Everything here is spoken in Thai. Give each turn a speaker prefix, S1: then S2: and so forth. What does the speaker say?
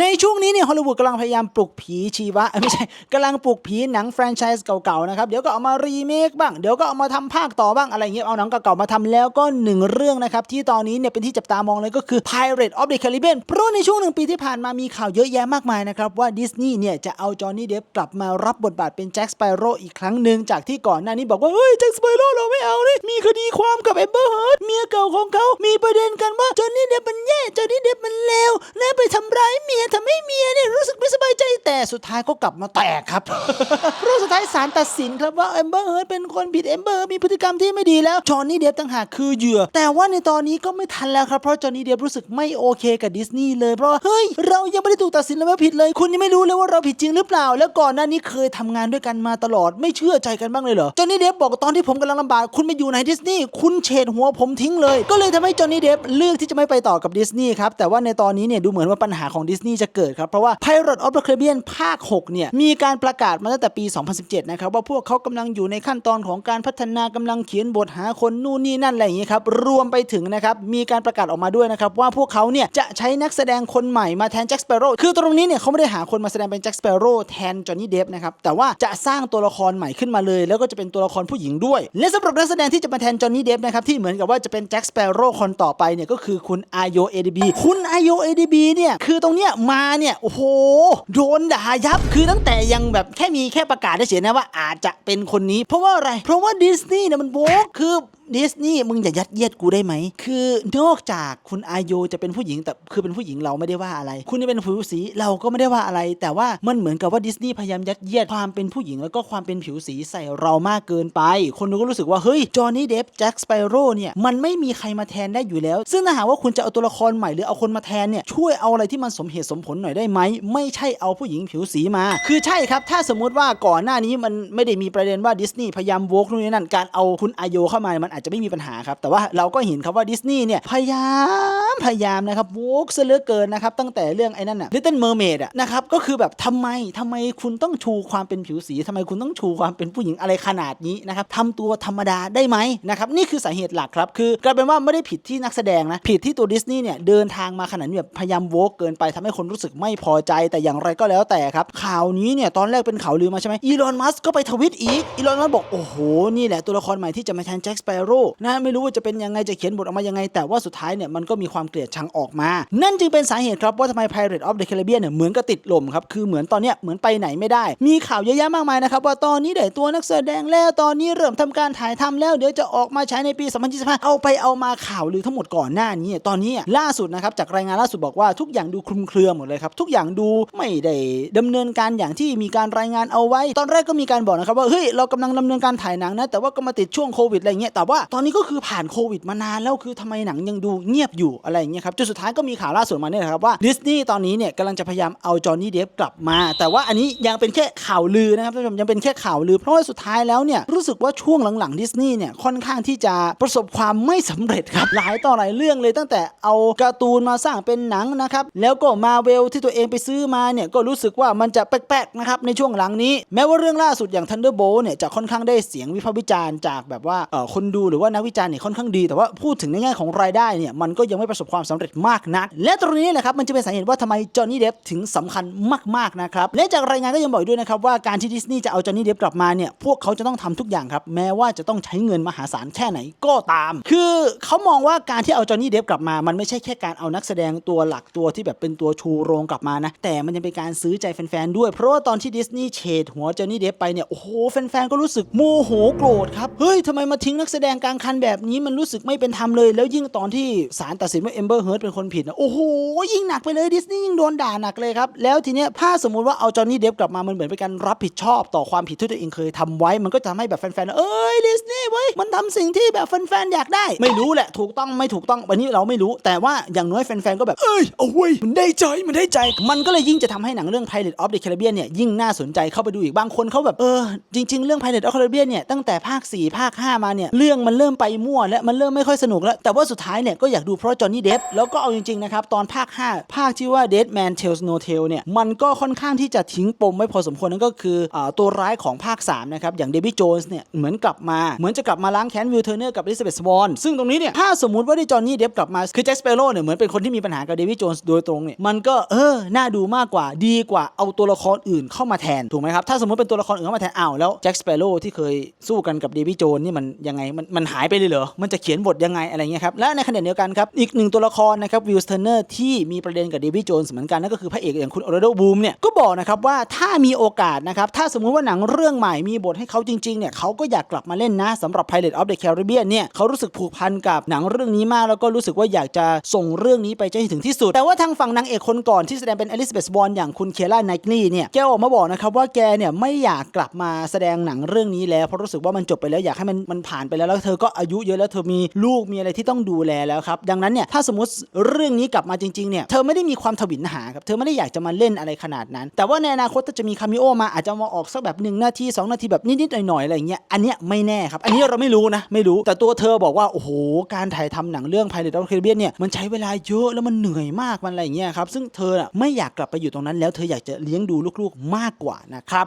S1: ในช่วงนี้เนี่ยฮอลลีวูดกำลังพยายามปลุกผีชีวะไม่ใช่กำลังปลุกผีหนังแฟรนไชส์เก่าๆนะครับเดี๋ยวก็เอามารีเมคบ้างเดี๋ยวก็เอามาทำภาคต่อบ้างอะไรเงี้ยเอาหนังเก่าๆมาทำแล้วก็หนึ่งเรื่องนะครับที่ตอนนี้เนี่ยเป็นที่จับตามองเลยก็คือ Pirate of the Caribbean เพราะในช่วงหนึ่งปีที่ผ่านมามีข่าวเยอะแยะมากมายนะครับว่าดิสนีย์เนี่ยจะเอาจอห์นนี่เดฟกลับมารับบทบาทเป็นแจ็คสเปโร่อีกครั้งหนึ่งจากที่ก่อนหน้านี้บอกว่าเฮ้ยแจ็คสเปโร่เราไม่ สุดท้ายก็กลับมาแตกครับเพราะสุดท้ายศาลตัดสินครับว่าเอมเบอร์เฮิร์ดเป็นคนผิดเอมเบอร์มีพฤติกรรมที่ไม่ดีแล้วจอห์นนี่เดฟต่างหากคือเหยื่อ แต่ว่าในตอนนี้ก็ไม่ทันแล้วครับเพราะจอห์นนี่เดฟรู้สึกไม่โอเคกับดิสนีย์เลยเพราะเฮ้ยเรายังไม่ได้ถูกตัดสินเลยว่าผิดเลย คุณยังไม่รู้เลยว่าเราผิดจริงหรือเปล่า แล้วก่อนหน้านี้เคยทำงานด้วยกันมาตลอดไม่เชื่อใจกันบ้างเลยเหรอจอห์นนี่เดฟบอกตอนที่ผมกำลังลำบากคุณไปอยู่ไหนดิสนีย์คุณเฉดหัวผมทิ้งเลย ก็เลยทำให้จอห์นนี่เดฟเลือกที่จะไม่ไปต่อกับดิสนีย์ครับแต่ว่าในตอนนี้เนี่ยดูเหมือนว่าปัญหาของดิสนีย์จะเกิดครับเพราะว่า Pirate of the Caribbean ภาค 6 เนี่ย มีการประกาศมาตั้งแต่ปี 2017 นะครับ ว่าพวกเขากำลังอยู่ในขั้นตอนของการพัฒนากำลังเขียนบทหาคนนู่นนี่นั่นอะไรอย่างนี้ครับ รวมไปถึงนะครับ มีการประกาศออกมาด้วยนะครับ ว่าพวกเขาเนี่ย จะใช้นักแสดงคนใหม่มาแทนแจ็คสเปโร่คือตรงนี้เนี่ยเขาไม่ได้หาคนมาแสดงเป็นแจ็คสเปโร่แทนจอห์นนี่เดฟนะครับแต่ว่าจะสร้างตัวละครใหม่ขึ้นมาเลย แล้วก็จะเป็นตัวละครผู้หญิงด้วย และสำหรับนักแสดงที่จะมาแทนจอห์นนี่เดฟนะครับที่เหมือนกับว่าจะเป็นแจ็คสเปโร่คนต่อไปเนี่ยก็คือคุณอาโยเอเดบีคุณอาโยเอเดบีเนี่ยคือตรงเนี้ยมาเนี่ยโอ้โหโดนด่ายับคือตั้งแต่ยังแบบแค่มีแค่ประกาศได้เฉยๆนะว่าอาจจะเป็นคนนี้ เพราะว่าอะไร เพราะว่าดิสนีย์เนี่ยมันโบกคือดิสนีย์มึงอย่ายัดเยียดกูได้ไหม คือนอกจากคุณอาโยจะเป็นผู้หญิงแต่คือเป็นผู้หญิงเราไม่ได้ว่าอะไร คุณจะเป็นผิวสีเราก็ไม่ได้ว่าอะไร แต่ว่ามันเหมือนกับว่าดิสนีย์พยายามยัดเยียดความเป็นผู้หญิงแล้วก็ความเป็นผิวสีใส่เรามากเกินไป คนดูก็รู้สึกว่าเฮ้ยจอห์นนี่เดฟแจ็คสเปโร่เนี่ยมันไม่มีใครมาแทนได้อยู่แล้ว ซึ่งถ้าหากว่าคุณจะเอาตัวละครใหม่หรือเอาคนมาแทนเนี่ยช่วยเอาอะไรที่มันสมเหตุสมผลหน่อยได้ไหมไม่ใช่เอาผู้หญิงผิวสีมา คือใช่ครับ ถ้าสมมุติว่าก่อนหน้านี้มันไม่ได้มีประเด็นว่าดิสนีย์พยายามโวกนู่นนี่นั่นการเอาคุณอาโยเข้ามามันอาจจะไม่มีปัญหาครับ แต่ว่าเราก็เห็นครับว่าดิสนีย์เนี่ยพยายามพยายามนะครับโวกเหลือเกินนะครับตั้งแต่เรื่องไอ้นั่นน่ะ Little Mermaid อะนะครับก็คือแบบทำไมทำไมคุณต้องชูความเป็นผิวสีทำไมคุณต้องชูความเป็นผู้หญิงอะไรขนาดนี้นะครับทำตัวธรรมดาได้ไหมนะครับนี่คือสาเหตุหลักครับ คือกลายเป็นว่าไม่ได้ผิดที่นักแสดงนะผิดที่ตัวดิสนีย์เนี่ยเดินทางมาขนาดนี้แบบพยายามโวกเกินไปทำให้คนรู้สึกไม่พอใจแต่อย่างไรก็แล้วแต่ครับข่าวนี้เนี่ยตอนแรกเป็นข่าวลือมาใช่ไหมอีลอนมัสก็ไปทวิตอีกอีลอนมัสบอกโอ้โหนี่แหละตัวละครใหม่ที่จะมาแทนแจ็คสเปโร่นะไม่รู้ว่าจะเป็นยังไงจะเขียนบทออกมายังไง แต่ว่าสุดท้ายเนี่ยมันก็มีความเกลียดชังออกมา นั่นจึงเป็นสาเหตุครับว่าทำไม Pirate of the Caribbean เนี่ยเหมือนกับติดลมครับคือเหมือนตอนเนี้ยเหมือนไปไหนไม่ได้ มีข่าวเยอะแยะมากมายนะครับว่าตอนนี้ได้ตัวนักแสดงแล้วตอนนี้เริ่มทำการถ่ายทำแล้วเดี๋ยวจะออกมาใช้ในปี 2025 เอาไปเอามาข่าวลือทั้งหมดก่อนหน้านี้ตอนนี้ล่าสุดนะครับจากรายงานล่าสุดบอกว่าทุกอย่างดูคลุมเครือหมดเลยครับทุกอย่างดูไม่ได้ดำเนินการอย่างที่มีการรายงานเอาไว้ ตอนแรกก็มีการบอกนะครับว่าเฮ้ยเรากำลังดำเนินการถ่ายหนังนะแต่ว่าก็มาติดช่วงโควิดอะไรเงี้ยแต่ว่า่าตอนนี้ก็คือผ่านโควิดมานานแล้วคือทำไมหนังยังดูเงียบอยู่อะไรอย่างเงี้ยครับจนสุดท้ายก็มีข่าวล่าสุดมาเนี่ยนะครับว่าดิสนีย์ตอนนี้เนี่ยกำลังจะพยายามเอาจอห์นนี่เดฟกลับมา แต่ว่าอันนี้ยังเป็นแค่ข่าวลือนะครับท่านผู้ชมยังเป็นแค่ข่าวลือ เพราะว่าสุดท้ายแล้วเนี่ยรู้สึกว่าช่วงหลังๆดิสนีย์เนี่ยค่อนข้างที่จะประสบความไม่สำเร็จครับหลายต่อหลายเรื่องเลยตั้งแต่เอาการ์ตูนมาสร้างเป็นหนังนะครับแล้วก็มาเวลที่ตัวเองไปซื้อมาเนี่ยก็รู้สึกว่ามันจะแปลกๆนะครับในช่วงหลังนี้ แม้ว่าเรื่องล่าสุดอย่าง Thunderbolt เนี่ยจะค่อนข้างได้เสียงวิพากษ์วิจารณ์จากแบบว่าเออคนดูหรือว่านักวิจารณ์เนี่ยค่อนข้างดี แต่ว่าพูดถึงในแง่ของรายได้เนี่ยมันก็ยังไม่ประสบความสำเร็จมากนัก และตรงนี้แหละครับมันจะเป็นสาเหตุว่าทำไมจอห์นนี่เดฟถึงสำคัญมากๆนะครับและจากรายงานก็ยังบอกอีกด้วยนะครับว่าการที่ดิสนีย์จะเอาจอห์นนี่เดฟกลับมาเนี่ยพวกเขาจะต้องทำทุกอย่างครับแม้ว่าจะต้องใช้เงินมหาศาลแค่ไหนก็ตาม คือเขามองว่าการที่เอาจอห์นนี่เดฟกลับมา มันไม่ใช่แค่การเอานักแสดงตัวหลักตัวที่แบบเป็นตัวชูโรงกลับมานะแต่มันยังเป็นการซื้อใจแฟนๆด้วย เพราะว่าตอนที่ดิสนีย์เฉดหัวจอห์นนี่เดฟไปเนี่ยโอ้โหแฟนๆก็รู้สึกโมโหโกรธครับเฮ้ยทำไมมาทิ้งนักแสดงกลางคันแบบนี้มันรู้สึกไม่เป็นธรรมเลย แล้วยิ่งตอนที่ศาลตัดสินว่าเอมเบอร์เฮิร์ตเป็นคนผิดนะโอ้โหยิ่งหนักไปเลยดิสนีย์ยิ่งโดนด่าหนักเลยครับ แล้วทีเนี้ยถ้าสมมุติว่าเอาจอห์นนี่เดฟกลับมามันเหมือนเป็นการรับผิดชอบต่อความผิดที่ตัวเองเคยทำไว้ มันก็จะทำให้แบบแฟนๆเอ้ยดิสนีย์เว้ยมันทำสิ่งที่แบบแฟนๆอยากได้ ไม่รู้แหละถูกต้องไม่ถูกต้องวันนี้เราไม่รู้ แต่ว่าอย่างน้อยแฟนๆก็แบบเอ้ยเอาเว้ยมันได้ใจมันได้ใจ มันก็เลยยิ่งจะทำให้หนังเรื่อง Pirate of the Caribbean เนี่ยยิ่งน่าสนใจเข้าไปดูอีกบางคนเขาแบบเออจริง ๆ เรื่อง Pirate of the Caribbean เนี่ยตั้งแต่ภาค 4 ภาค 5 มาเนี่ยเรื่องมันเริ่มไปมั่วและมันเริ่มไม่ค่อยสนุกแล้ว แต่ว่าสุดท้ายเนี่ยก็อยากดูเพราะจอห์นนี่เดฟแล้วก็เอาจริงๆนะครับตอนภาค 5 ภาคที่ว่า Dead Man Tells No Tale เนี่ยมันก็ค่อนข้างที่จะทิ้งปมไว้พอสมควรนั่นก็คืออตัวร้ายของภาค3นะครับอย่างเดวิดโจนส์เนี่ยเหมือนกลับมาเหมือนจะกลับมาล้างแค้นวิลเทอร์เนอร์กับอลิซาเบธสวอนซึ่งตรงนี้เนี่ยถ้าสมมติว่าได้จอห์นนี่เดฟกลับมาคือแจ็คสเปโร่เนี่ยเหมือนเป็นคนที่มีปัญหากับเดวิดโจนส์โดยตรงเนี่ยมันก็เออน่าดูมากกว่าดีกว่าเอาตัวละครอื่นเข้ามาแทนถูกไหมครับถ้าสมมติเป็นตัวละครอื่นเข้ามาแทนอ้าวแล้วแจ็คสเปโร่ที่เคยสู้กันกับเดวิดโจนส์นี่มันยังไงมันมันหายไปเลยเหรอ มันจะเขียนบทยังไงอะไรเงี้ยครับ และในขณะเดียวกันครับ อีกหนึ่งตัวละครนะครับวิลเทอร์เนอร์ที่มีประเด็นกับเดวิดโจนส์เหมือนกันนั่นก็คือพระเอกอย่างคุณออร์โดบูมเนี่ยก็บอกนะครับว่าถ้ามีโอกาสนะครับถ้าสมมุติว่าหนังเรื่องใหม่มีบทให้เขาจริงๆเนี่ยเขาก็อยากกลับมาเล่นนะสำหรับ Pirate of the Caribbean เนี่ยเขารู้สึกผูกพันกับหนังเรื่องนี้มากแล้วก็รู้สึกว่าอยากจะส่งเรื่องนี้ไปจนให้ถึงที่สุด แต่ว่าทางฝั่งนางเอกคนก่อนที่แสดงเป็นอลิซาเบธบอนอย่างคุณเคล่าไนกลีเนี่ยแกออกมาบอกนะครับว่าแกเนี่ยไม่อยากกลับมาแสดงหนังเรื่องนี้แล้วเพราะรู้สึกว่ามันจบไปแล้วอยากให้มันมันผ่านไปแล้วแล้วเธอก็อายุเยอะแล้วเธอมีลูกมีอะไรที่ต้องดูแลแล้วครับ ดังนั้นเนี่ยถ้าสมมติเรื่องนี้กลับมาจริงๆเนี่ยเธอไม่ได้มีความทวินหาครับเธอไม่ได้อยากจะมาเล่นอะไรขนาดนั้น แต่ว่าในอนาคตถ้าจะมีคาเมิโอมาอาจจะมาออกสักแบบหนึ่งนาทีสองนาทีแบบนิดๆหน่อยๆอะไรอย่างเงี้ยอันเนี้ยไม่แน่ครับ อันนี้เราไม่รู้นะไม่รู้แต่ตัวเธอบอกว่าโอ้โหการถ่ายทำหนังเรื่อง Pirate of the Caribbean เนี่ยมันใช้เวลาเยอะแล้วมันเหนื่อยมากมันอะไรอย่างเงี้ยครับซึ่งเธอน่ะไม่อยากกลับไปอยู่ตรงนั้นแล้วเธออยากจะเลี้ยงดูลูกๆมากกว่านะครับ